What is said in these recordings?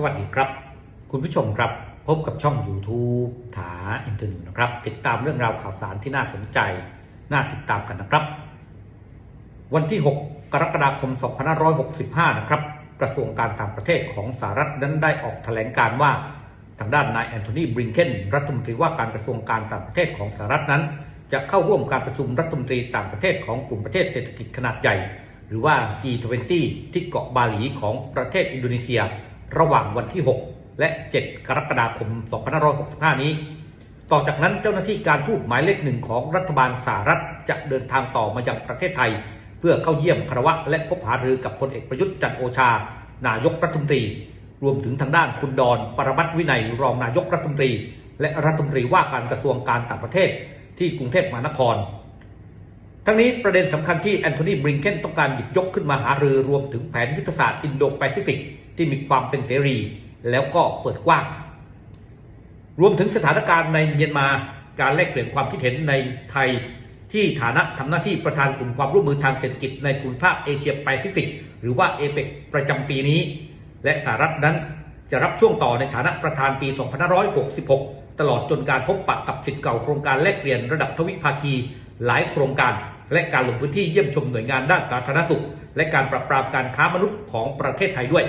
สวัสดีครับ คุณผู้ชมครับพบกับช่อง YouTube ถาอินเทอร์เน็ตนะครับ ติดตามเรื่องราวข่าวสารที่น่าสนใจ น่าติดตามกันนะครับ วันที่ 6 กรกฎาคม 2565 นะครับ กระทรวงการต่างประเทศของสหรัฐนั้นได้ออกแถลงการว่า ทางด้านนายแอนโทนีบริงเกนรัฐมนตรีว่าการกระทรวงการต่างประเทศของสหรัฐนั้น จะเข้าร่วมการประชุมรัฐมนตรีต่างประเทศของกลุ่มประเทศเศรษฐกิจขนาดใหญ่หรือว่า G20 ที่เกาะบาหลีของประเทศอินโดนีเซีย ระหว่างวันที่ 6 และ 7 กรกฎาคม 2565 นี้ ต่อจากนั้นเจ้าหน้าที่การทูตหมายเลขหนึ่งของรัฐบาลสหรัฐจะเดินทางต่อมายังประเทศไทย เพื่อเข้าเยี่ยมคารวะและพบหารือกับพลเอกประยุทธ์จันโอชา นายกรัฐมนตรี รวมถึงทางด้านคุณดอน ปรมัตถ์วินัยรองนายกรัฐมนตรี และรัฐมนตรีว่าการกระทรวงการต่างประเทศ ที่กรุงเทพมหานครทั้งนี้ประเด็นสำคัญที่แอนโทนีบริงเกนต้องการหยิบยกขึ้นมาหารือรวมถึงแผนยุทธศาสตร์อินโดแปซิฟิก ที่มีความเป็นเสรี แล้วก็เปิดกว้าง รวมถึงสถานการณ์ในเมียนมาการแลกเปลี่ยนความคิดเห็นในไทยที่ฐานะทำหน้าที่ประธานกลุ่มความร่วมมือทางเศรษฐกิจในภูมิภาคเอเชียแปซิฟิก หรือว่าเอเปกประจำปีนี้ และสหรัฐนั้นจะรับช่วงต่อในฐานะประธานปี 2566 ตลอดจนการพบปะกับสิทธิ์เก่าโครงการแลกเปลี่ยนระดับทวิภาคีหลายโครงการ และการลงพื้นที่เยี่ยมชมหน่วยงานด้านสาธารณสุข และการปราบปรามการค้ามนุษย์ของประเทศไทยด้วย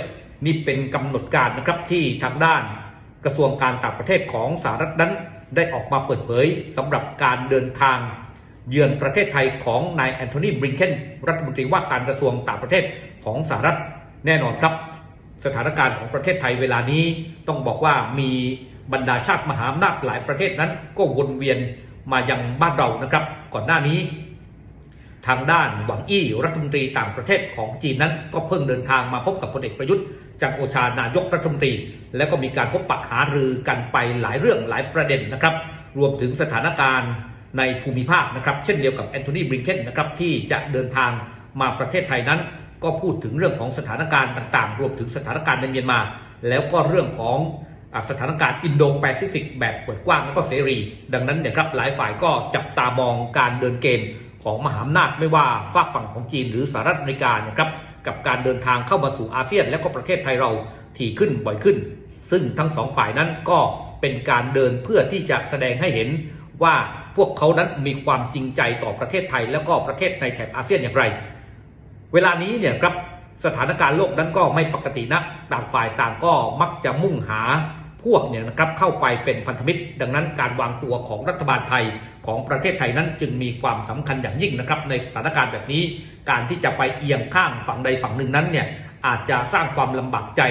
นี่เป็นกำหนดการนะครับที่ทางด้านกระทรวงการต่างประเทศของสหรัฐนั้นได้ออกมาเปิดเผยสำหรับการเดินทาง เยือนประเทศไทยของนายแอนโทนีบริงเกนรัฐมนตรีว่าการกระทรวงต่างประเทศของสหรัฐแน่นอนครับ สถานการณ์ของประเทศไทยเวลานี้ต้องบอกว่ามีบรรดาชาติมหาอำนาจหลายประเทศนั้นก็วนเวียนมายังบ้านเรานะครับ ก่อนหน้านี้ ทางด้านหวังอี้รัฐมนตรีต่างประเทศของจีนนั้นก็เพิ่งเดินทางมาพบกับพลเอกประยุทธ์ จันโอชานายกรัฐมนตรี แล้วก็มีการพบปะหารือกันไปหลายเรื่องหลายประเด็นนะครับ รวมถึงสถานการณ์ในภูมิภาคนะครับ เช่นเดียวกับแอนโทนีบริงเกนนะครับที่จะเดินทางมาประเทศไทยนั้น ก็พูดถึงเรื่องของสถานการณ์ต่างๆ รวมถึงสถานการณ์ในเมียนมา แล้วก็เรื่องของอสถานการณ์อินโดแปซิฟิกแบบเปิดกว้างและก็เสรี ดังนั้นเนี่ยครับหลายฝ่ายก็จับตามองการเดินเกมของมหาอำนาจไม่ว่าฝากฝั่งของจีนหรือสหรัฐอเมริกาเนี่ยครับ กับการเดินทางเข้ามาสู่อาเซียน และก็ประเทศไทยเราถี่ขึ้นบ่อยขึ้น ซึ่งทั้งสองฝ่ายนั้นก็เป็นการเดินเพื่อที่จะแสดงให้เห็นว่าพวกเขานั้นมีความจริงใจต่อประเทศไทย แล้วก็ประเทศในแถบอาเซียนอย่างไร เวลานี้เนี่ยครับสถานการณ์โลกนั้นก็ไม่ปกตินะต่างฝ่ายต่างก็มักจะมุ่งหา พวกเนี่ยนะครับเข้าไปเป็นพันธมิตร ดังนั้นการวางตัวของรัฐบาลไทยของประเทศไทยนั้นจึงมีความสำคัญอย่างยิ่งนะครับในสถานการณ์แบบนี้ การที่จะไปเอียงข้างฝั่งใดฝั่งหนึ่งนั้นเนี่ยอาจจะสร้างความลำบากใจ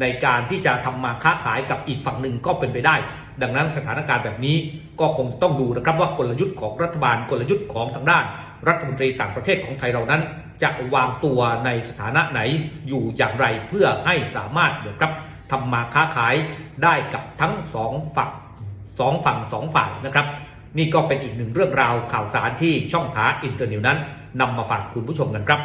ในการที่จะทำมาค้าขายกับอีกฝั่งหนึ่งก็เป็นไปได้ ดังนั้นสถานการณ์แบบนี้ก็คงต้องดูนะครับว่ากลยุทธ์ของรัฐบาลกลยุทธ์ของทางด้าน รัฐมนตรีต่างประเทศของไทยเรานั้น จะวางตัวในสถานะไหนอยู่อย่างไรเพื่อให้สามารถเดี๋ยวครับ ทำมาค้าขายได้กับทั้งสองฝั่งสองฝั่งสองฝ่ายนะครับ นี่ก็เป็นอีกหนึ่งเรื่องราวข่าวสารที่ช่องขาอินเตอร์นิวนั้นนำมาฝากคุณผู้ชมกันครับ